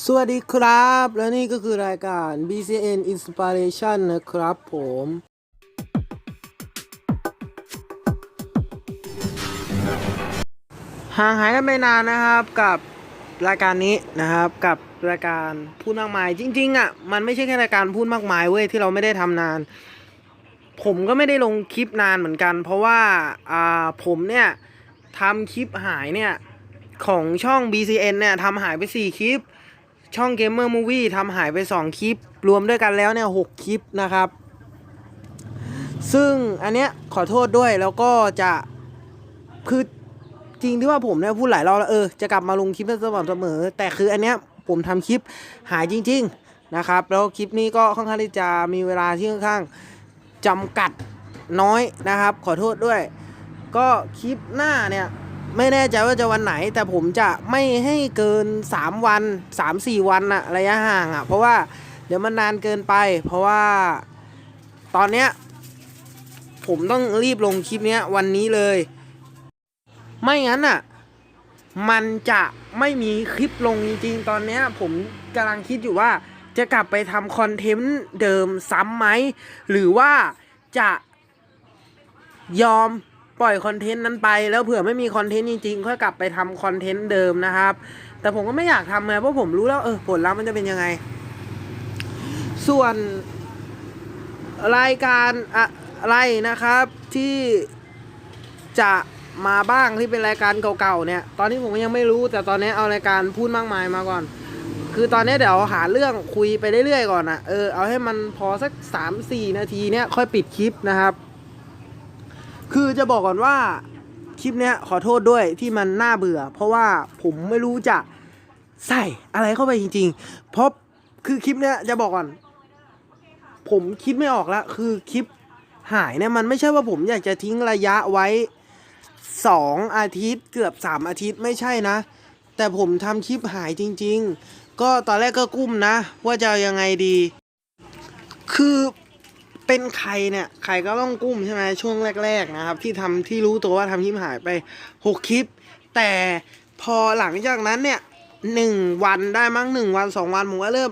สวัสดีครับ และนี่ก็คือรายการ BCN Inspiration นะครับผม ห่างหายกันไปนานนะครับกับรายการนี้นะครับกับรายการพูดมากมาย จริงๆอะมันไม่ใช่แค่รายการพูดมากมายเว้ยที่เราไม่ได้ทำนาน ผมก็ไม่ได้ลงคลิปนานเหมือนกัน เพราะว่าอ่าผมเนี่ยทำคลิปหายเนี่ยของช่อง BCN เนี่ยทำหายไป 4 คลิป ช่อง Gamer Movie ทำหายไป 2 คลิป รวมด้วยกันแล้วเนี่ยหคลิปนะครับ ซึ่งอันเนี้ยขอโทษด้วยแล้วก็จะคือจริงที่ว่าผมเนี่ยพูดหลายรอบแล้วเออจะกลับมาลงคลิปให้สม่ำเสมอ แต่คืออันเนี้ยผมทำคลิปหายจริง ๆนะครับ แล้วคลิปนี้ก็ค่อนข้างที่จะมีเวลาที่ค่อนข้างจำกัดน้อยนะครับ ขอโทษด้วย ก็คลิปหน้าเนี่ย ไม่แน่ใจว่าจะวันไหน แต่ผมจะไม่ให้เกิน 3 วัน 3-4 วันอะระยะห่างอะเพราะว่าเดี๋ยวมันนานเกินไป เพราะว่าตอนเนี้ยผมต้องรีบลงคลิปเนี้ยวันนี้เลย ไม่งั้นอะมันจะไม่มีคลิปลงจริงๆตอนเนี้ยผมกำลังคิดอยู่ว่าจะกลับไปทำคอนเทนต์เดิมซ้ำไหม หรือว่าจะยอม ปล่อยคอนเทนต์นั้นไป แล้วเผื่อไม่มีคอนเทนต์จริงๆค่อยกลับไปทำคอนเทนต์เดิมนะครับ แต่ผมก็ไม่อยากทำไงเพราะผมรู้แล้วเออผลลัพธ์มันจะเป็นยังไง ส่วนรายการอะไรนะครับที่จะมาบ้างที่เป็นรายการเก่าๆเนี่ย ตอนนี้ผมยังไม่รู้ แต่ตอนนี้เอารายการพูดมากมายมาก่อน คือตอนนี้เดี๋ยวหาเรื่องคุยไปเรื่อยๆก่อนอะเออเอาให้มันพอสักสามสี่นาทีเนี่ยค่อยปิดคลิปนะครับ คือจะบอกก่อนว่าคลิปเนี้ยขอโทษด้วยที่มันน่าเบื่อ เพราะว่าผมไม่รู้จะใส่อะไรเข้าไปจริงๆ เพราะคือคลิปเนี้ยจะบอกก่อน ผมคิดไม่ออกแล้วคือคลิปหายเนี่ยมันไม่ใช่ว่าผมอยากจะทิ้งระยะไว้สองอาทิตย์เกือบสามอาทิตย์ไม่ใช่นะ แต่ผมทำคลิปหายจริง ๆ ก็ตอนแรกก็กุ้มนะ ว่าจะยังไงดี คือ เป็นใครเนี่ยใครก็ต้องกุ้มใช่ไหมช่วงแรก ๆนะครับ ที่ทำที่รู้ตัวว่าทำคลิปหายไปหกคลิป แต่พอหลังจากนั้นเนี่ยหนึ่งวันได้มั้งหนึ่งวันสองวันผมก็เริ่ม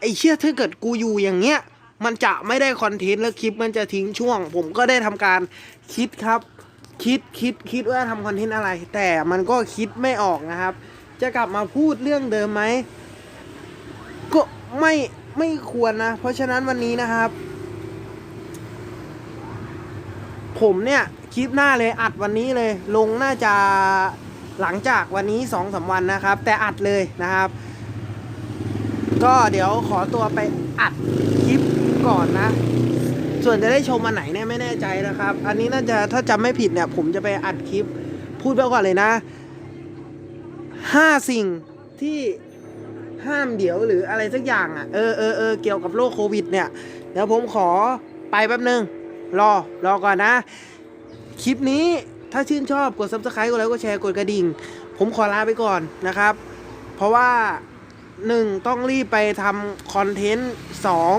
ไอ้เชี่ยถ้าเกิดกูอยู่อย่างเงี้ยมันจะไม่ได้คอนเทนต์แล้วคลิปมันจะทิ้งช่วง ผมก็ได้ทำการคิดครับ คิดคิดคิดว่าทำคอนเทนต์อะไร แต่มันก็คิดไม่ออกนะครับ จะกลับมาพูดเรื่องเดิมไหมก็ไม่ไม่ควรนะ เพราะฉะนั้นวันนี้นะครับ ผมเนี่ยคลิปหน้าเลยอัดวันนี้เลย ลงน่าจะหลังจากวันนี้สองสาวันนะครับ แต่อัดเลยนะครับ ก็เดี๋ยวขอตัวไปอัดคลิปก่อนนะ ส่วนจะได้ชมวันไหนเนี่ยไม่แน่ใจนะครับ อันนี้น่าจะถ้าจำไม่ผิดเนี่ย ผมจะไปอัดคลิป พูดไปก่อนเลยนะห้าสิ่งที่ห้ามเดี๋ยวหรืออะไรสักอย่างอะเออเออเออเกี่ยวกับโรคโควิดเนี่ยเดี๋ยวผมขอไปแป๊บนึง รอรอก่อนนะ คลิปนี้ถ้าชื่นชอบกด subscribe กดไลค์กดแชร์กดกระดิ่ง ผมขอลาไปก่อนนะครับ เพราะว่าหนึ่งต้องรีบไปทำคอนเทนต์สอง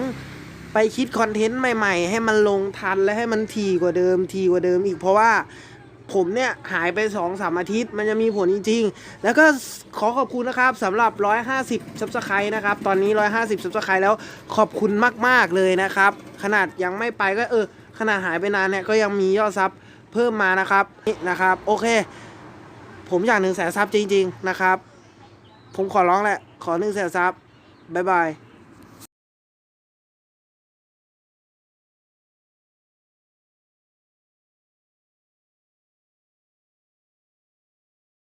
ไปคิดคอนเทนต์ใหม่ๆ ให้มันลงทันและให้มันทีกว่าเดิมทีกว่าเดิมอีกเพราะว่าผมเนี่ยหายไป2อสามอาทิตย์มันจะมีผลจริงๆ แล้วก็ขอขอบคุณนะครับสำหรับ 150 subscribe นะครับ ตอนนี้ 150 subscribe แล้วขอบคุณมาก ๆ เลยนะครับ ขนาดยังไม่ไปก็เออ ขณะหายไปนานเนี่ยก็ยังมียอดซับเพิ่มมานะครับนี่นะครับ โอเค ผมอยากหนึ่งแสนซับจริง ๆ นะครับ ผมขอร้องแหละ ขอหนึ่งแสนซับบ๊ายบาย